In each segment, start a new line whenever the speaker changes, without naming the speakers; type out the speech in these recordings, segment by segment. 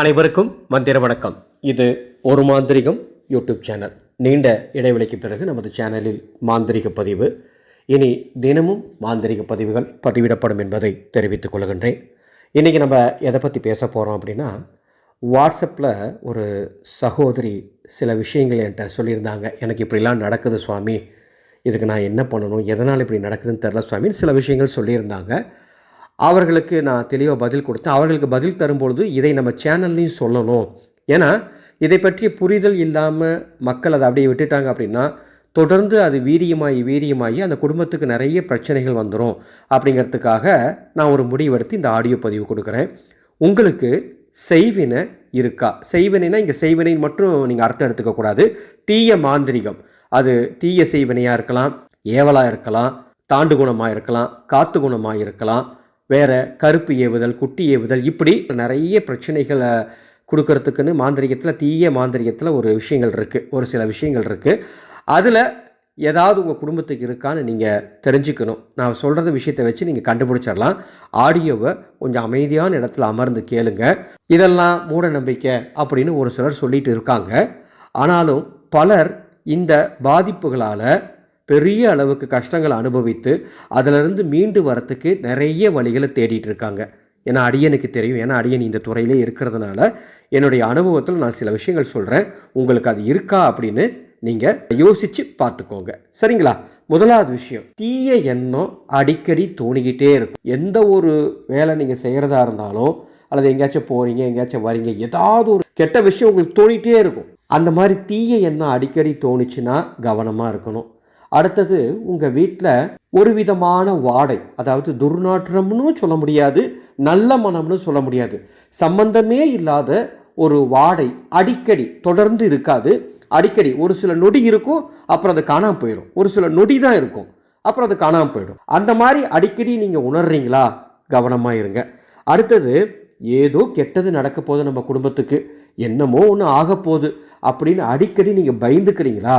அனைவருக்கும் மந்திர வணக்கம். இது ஒரு மாந்திரிகம் யூடியூப் சேனல். நீண்ட இடைவெளிக்கு பிறகு நமது சேனலில் மாந்திரிக பதிவு. இனி தினமும் மாந்திரிக பதிவுகள் பதிவிடப்படும் என்பதை தெரிவித்துக் கொள்கின்றேன். இன்றைக்கி நம்ம எதை பற்றி பேச போகிறோம் அப்படின்னா வாட்ஸ்அப்பில் ஒரு சகோதரி சில விஷயங்கள் என்கிட்ட சொல்லியிருந்தாங்க. எனக்கு இப்படிலாம் நடக்குது சுவாமி. இதுக்கு நான் என்ன பண்ணணும்? எதனால் இப்படி நடக்குதுன்னு தெரில சுவாமின்னு சில விஷயங்கள் சொல்லியிருந்தாங்க. அவர்களுக்கு நான் தெளிவாக பதில் கொடுத்தேன் அவர்களுக்கு பதில் தரும்பொழுது இதை நம்ம சேனல்லையும் சொல்லணும். ஏன்னா இதை பற்றிய புரிதல் இல்லாமல் மக்கள் அதை அப்படியே விட்டுட்டாங்க அப்படின்னா தொடர்ந்து அது வீரியமாகி வீரியமாகி அந்த குடும்பத்துக்கு நிறைய பிரச்சனைகள் வந்துடும் அப்படிங்கிறதுக்காக நான் ஒரு முடிவெடுத்து இந்த ஆடியோ பதிவு கொடுக்குறேன். உங்களுக்கு செய்வினை இருக்கா? செய்வினைனா இங்கே செய்வினை மட்டும் நீங்கள் அர்த்தம் எடுத்துக்கக்கூடாது தீய மாந்திரிகம். அது தீய செய்வினையாக இருக்கலாம் ஏவலாக இருக்கலாம் தாண்டு குணமாக இருக்கலாம் காத்து குணமாக இருக்கலாம் வேறு கருப்பு ஏவுதல் குட்டி ஏவுதல் இப்படி நிறைய பிரச்சனைகளை கொடுக்கறதுக்குன்னு மாந்திரிகத்தில் தீய மாந்திரிகத்தில் ஒரு விஷயங்கள் இருக்குது ஒரு சில விஷயங்கள் இருக்குது அதில் ஏதாவது உங்கள் குடும்பத்துக்கு இருக்கான்னு நீங்கள் தெரிஞ்சுக்கணும். நான் சொல்கிறது விஷயத்தை வச்சு நீங்கள் கண்டுபிடிச்சிடலாம். ஆடியோவை கொஞ்சம் அமைதியான இடத்துல அமர்ந்து கேளுங்க. இதெல்லாம் மூட நம்பிக்கை அப்படின்னு ஒரு சிலர் சொல்லிட்டு இருக்காங்க. ஆனாலும் பலர் இந்த பாதிப்புகளால் பெரிய அளவுக்கு கஷ்டங்களை அனுபவித்து அதிலிருந்து மீண்டு வரத்துக்கு நிறைய வழிகளை தேடிட்டு இருக்காங்க. ஏன்னா அடியனுக்கு தெரியும். ஏன்னா அடியன் இந்த துறையிலே இருக்கிறதுனால என்னுடைய அனுபவத்தில் நான் சில விஷயங்கள் சொல்கிறேன் உங்களுக்கு அது இருக்கா அப்படின்னு நீங்கள் யோசித்து பார்த்துக்கோங்க. சரிங்களா? முதலாவது விஷயம் தீய எண்ணம் அடிக்கடி தோணிக்கிட்டே இருக்கும். எந்த ஒரு வேலை நீங்கள் செய்கிறதா இருந்தாலும் அல்லது எங்கேயாச்சும் போகிறீங்க எங்கேயாச்சும் வரீங்க ஏதாவது ஒரு கெட்ட விஷயம் உங்களுக்கு தோணிகிட்டே இருக்கும். அந்த மாதிரி தீய எண்ணம் அடிக்கடி தோணுச்சுன்னா கவனமாக இருக்கணும். அடுத்தது உங்கள் வீட்டில் ஒரு விதமான வாடை அதாவது துர்நாற்றம்னு சொல்ல முடியாது நல்ல மனம்னு சொல்ல முடியாது. சம்பந்தமே இல்லாத ஒரு வாடை அடிக்கடி தொடர்ந்து இருக்காது. அடிக்கடி ஒரு சில நொடி இருக்கும் அப்புறம் அது காணாமல் போயிடும் ஒரு சில நொடி தான் இருக்கும் அப்புறம் அது காணாமல் போயிடும். அந்த மாதிரி அடிக்கடி நீங்கள் உணர்றீங்களா? கவனமாக இருங்க. அடுத்தது ஏதோ கெட்டது நடக்க போகுது நம்ம குடும்பத்துக்கு. என்னமோ ஒன்று ஆக போகுது அப்படின்னு அடிக்கடி நீங்கள் பயந்துக்கிறீங்களா?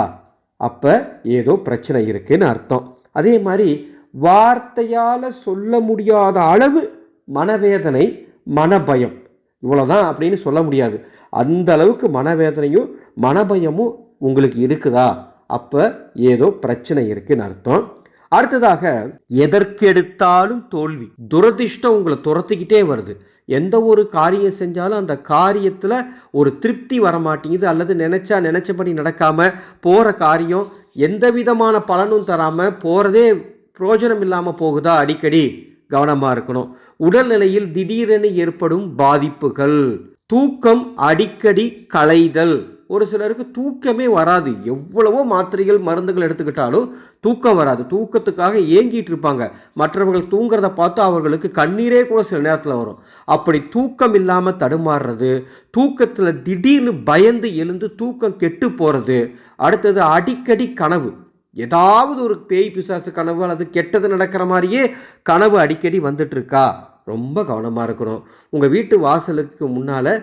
அப்போ ஏதோ பிரச்சனை இருக்குன்னு அர்த்தம். அதே மாதிரி வார்த்தையால் சொல்ல முடியாத அளவு மனவேதனை மனபயம். இவ்வளோதான் அப்படின்னு சொல்ல முடியாது. அந்த அளவுக்கு மனவேதனையும் மனபயமும் உங்களுக்கு இருக்குதா? அப்போ ஏதோ பிரச்சனை இருக்குன்னு அர்த்தம். அடுத்ததாக எதற்கெடுத்தாலும் தோல்வி. துரதிர்ஷ்டம் உங்களை துரத்திக்கிட்டே வருது. எந்த ஒரு காரியம் செஞ்சாலும் அந்த காரியத்தில் ஒரு திருப்தி வர மாட்டேங்குது அல்லது நினச்சா நினச்சபடி நடக்காமல் போகிற காரியம் எந்த விதமான பலனும் தராமல் போகிறதே பிரயோஜனம் இல்லாமல் போகுதா அடிக்கடி? கவனமாக இருக்கணும். உடல்நிலையில் திடீரென ஏற்படும் பாதிப்புகள். தூக்கம் அடிக்கடி களைதல். ஒரு சிலருக்கு தூக்கமே வராது. எவ்வளவோ மாத்திரைகள் மருந்துகள் எடுத்துக்கிட்டாலும் தூக்கம் வராது. தூக்கத்துக்காக ஏங்கிட்டு இருப்பாங்க. மற்றவர்கள் தூங்குறத பார்த்து அவர்களுக்கு கண்ணீரே கூட சில நேரத்தில் வரும். அப்படி தூக்கம் இல்லாமல் தடுமாறுறது தூக்கத்தில் திடீர்னு பயந்து எழுந்து தூக்கம் கெட்டு போகிறது அடுத்தது அடிக்கடி கனவு. ஏதாவது ஒரு பேய் பிசாசு கனவு அல்லது கெட்டது நடக்கிற மாதிரியே கனவு அடிக்கடி வந்துட்டு இருக்கா? ரொம்ப கவனமாக இருக்கணும். உங்கள் வீட்டு வாசலுக்கு முன்னால்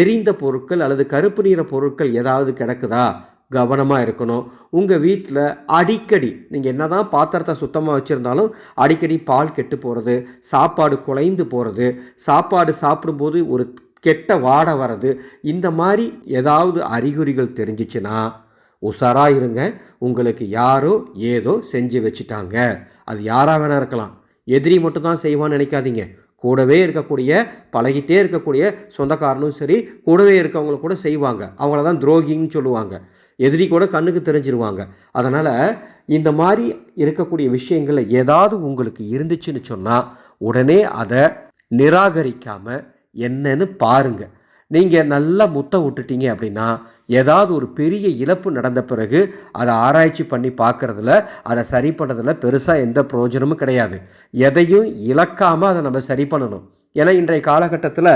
எரிந்த பொருட்கள் அல்லது கருப்பு நிற பொருட்கள் ஏதாவது கிடக்குதா? கவனமாக இருக்கணும். உங்கள் வீட்டில் அடிக்கடி நீங்கள் என்ன தான் பாத்திரத்தை சுத்தமாக வச்சுருந்தாலும் அடிக்கடி பால் கெட்டு போகிறது சாப்பாடு குலைந்து போகிறது சாப்பாடு சாப்பிடும்போது ஒரு கெட்ட வாடை வர்றது இந்த மாதிரி ஏதாவது அறிகுறிகள் தெரிஞ்சிச்சுன்னா உஷாராக இருங்க. உங்களுக்கு யாரோ ஏதோ செஞ்சு வச்சுட்டாங்க. அது யாராக வேணா இருக்கலாம். எதிரி மட்டும் தான் செய்வான்னு நினைக்காதீங்க. கூடவே இருக்கக்கூடிய பழகிட்டே இருக்கக்கூடிய சொந்தக்காரனும் சரி கூடவே இருக்கவங்களும் கூட செய்வாங்க. அவங்கள தான் துரோகின்னு சொல்லுவாங்க. எதிரி கூட கண்ணுக்கு தெரிஞ்சிருவாங்க. அதனால் இந்த மாதிரி இருக்கக்கூடிய விஷயங்களில் ஏதாவது உங்களுக்கு இருந்துச்சுன்னு சொன்னால் உடனே அதை நிராகரிக்காமல் என்னன்னு பாருங்கள் நீங்கள் நல்லா முத்த விட்டுட்டீங்க அப்படின்னா ஏதாவது ஒரு பெரிய இழப்பு நடந்த பிறகு அதை ஆராய்ச்சி பண்ணி பார்க்குறதுல அதை சரி பண்ணுறதுல பெருசாக எந்த பிரயோஜனமும் கிடையாது. எதையும் இழக்காமல் அதை நம்ம சரி பண்ணணும். ஏன்னா இன்றைய காலகட்டத்தில்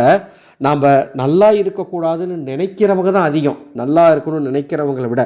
நாம் நல்லா இருக்கக்கூடாதுன்னு நினைக்கிறவங்க தான் அதிகம். நல்லா இருக்கணும்னு நினைக்கிறவங்களை விட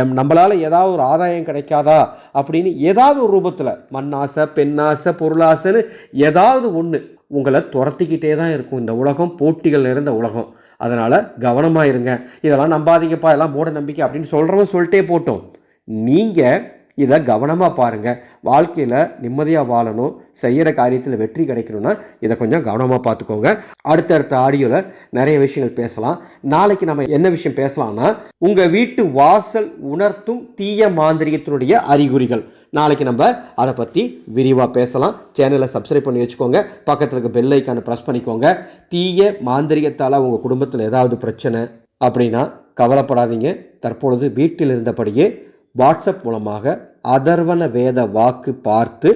எம் நம்மளால் ஏதாவது ஒரு ஆதாயம் கிடைக்காதா அப்படின்னு ஏதாவது ஒரு ரூபத்தில் மண்ணாசை பெண்ணாசை பொருளாசைன்னு ஏதாவது ஒன்று உங்களை துரத்திக்கிட்டே தான் இருக்கும். இந்த உலகம் போட்டிகள் நிறைந்த உலகம். அதனால் கவனமாக இருங்க. இதெல்லாம் நம்பாதீங்கப்பா இதெல்லாம் மூட நம்பிக்கை அப்படின்னு சொல்கிறவங்க சொல்லிட்டே போட்டோம். நீங்கள் இதை கவனமாக பாருங்கள் வாழ்க்கையில் நிம்மதியாக வாழணும். செய்கிற காரியத்தில் வெற்றி கிடைக்கணும்னா இதை கொஞ்சம் கவனமாக பார்த்துக்கோங்க. அடுத்தடுத்த ஆடியோவில் நிறைய விஷயங்கள் பேசலாம். நாளைக்கு நம்ம என்ன விஷயம் பேசலாம்னா உங்கள் வீட்டு வாசல் உணர்த்தும் தீய மாந்திரிகத்தினுடைய அறிகுறிகள். நாளைக்கு நம்ம அதை பற்றி விரிவாக பேசலாம். சேனலை சப்ஸ்கிரைப் பண்ணி வச்சுக்கோங்க. பக்கத்தில் இருக்க பெல் ஐக்கானை ப்ரெஸ் பண்ணிக்கோங்க. தீய மாந்திரிகத்தால் உங்கள் குடும்பத்தில் ஏதாவது பிரச்சனை அப்படின்னா கவலைப்படாதீங்க. தற்பொழுது வீட்டில் இருந்தபடியே வாட்ஸ்அப் மூலமாக அதர்வன வேத வாக்கு பார்த்து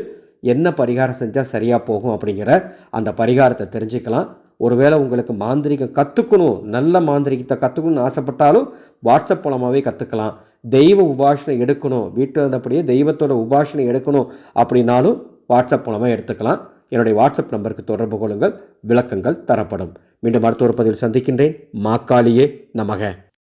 என்ன பரிகாரம் செஞ்சால் சரியாக போகும் அப்படிங்கிற அந்த பரிகாரத்தை தெரிஞ்சுக்கலாம். ஒருவேளை உங்களுக்கு மாந்திரிகம் கற்றுக்கணும் நல்ல மாந்திரிகத்தை கற்றுக்கணும்னு ஆசைப்பட்டாலும் வாட்ஸ்அப் மூலமாகவே கற்றுக்கலாம் தெய்வ உபாசனை எடுக்கணும் வீட்டில் இருந்தபடியே தெய்வத்தோட உபாசனை எடுக்கணும் அப்படின்னாலும் வாட்ஸ்அப் மூலமாக எடுத்துக்கலாம். என்னுடைய வாட்ஸ்அப் நம்பருக்கு தொடர்பு கொள்ளுங்கள் விளக்கங்கள் தரப்படும். மீண்டும் மருத்துவ பதிவில் சந்திக்கின்றேன். மாக்காளியே நமக.